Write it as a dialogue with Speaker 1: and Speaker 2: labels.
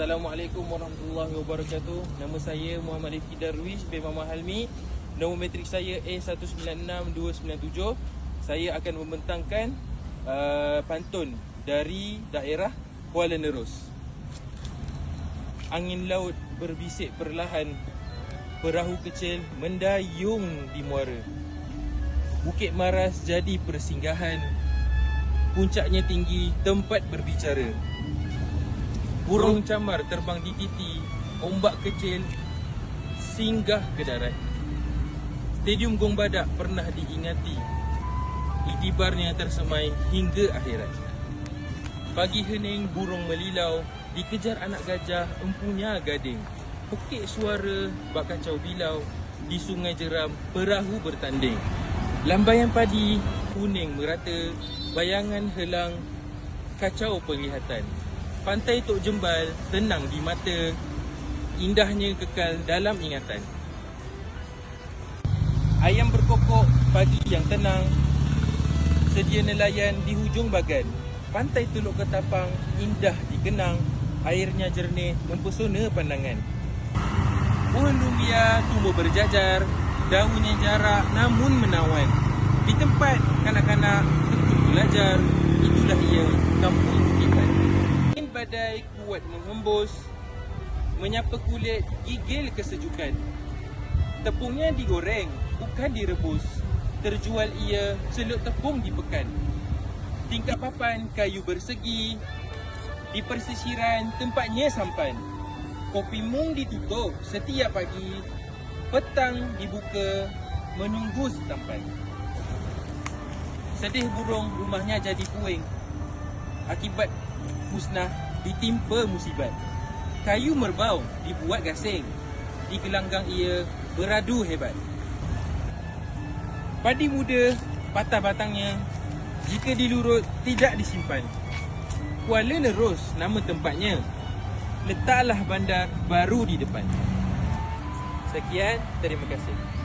Speaker 1: Assalamualaikum warahmatullahi wabarakatuh. Nama saya Muhammad Rifki Darwish bin Mama Halmi. Nombor matrik saya A196297. Saya akan membentangkan uh, pantun dari daerah Kuala Nerus. Angin laut berbisik perlahan. Perahu kecil mendayung di muara. Bukit Maras jadi persinggahan. Puncaknya tinggi, tempat berbicara. Burung camar terbang di titi, ombak kecil singgah ke darat. Stadium Gong Badak pernah diingati. Itibarnya tersemai hingga akhirat. Pagi hening burung melilau, dikejar anak gajah empunya gading. Pekik suara bak kacau bilau, di sungai jeram perahu bertanding. Lambaian padi kuning merata, bayangan helang kacau penglihatan. Pantai Tok Jembal tenang di mata, indahnya kekal dalam ingatan. Ayam berkokok pagi yang tenang, sedia nelayan di hujung bagan. Pantai Teluk Ketapang indah dikenang, airnya jernih mempesona pandangan. Pohon lumbia tumbuh berjajar, daunnya jarak namun menawan. Di tempat kanak-kanak tekun belajar, itulah ia kampung Bukit Angin badai kuat menghembus, menyapa kulit gigil kesejukan. Tepungnya digoreng, bukan direbus. Terjual ia celup tepung di pekan. Tingkat papan kayu bersegi, di persisiran tempatnya sampan. Kopi mung ditutup setiap pagi, petang dibuka menunggu setampan. Sedih burung rumahnya jadi puing. Akibat musnah ditimpa musibat. Kayu merbau dibuat gasing. Di gelanggang ia beradu hebat. Padi muda patah batangnya jika dilurut tidak disimpan. Kuala Nerus nama tempatnya. Letaklah bandar baru di depan. Sekian, terima kasih.